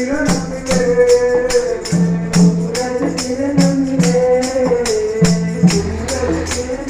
Thank you.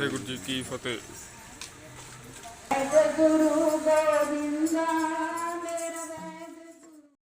Waheguru ਜੀ Ki Fateh. Guru ਗੋਬਿੰਦਾ।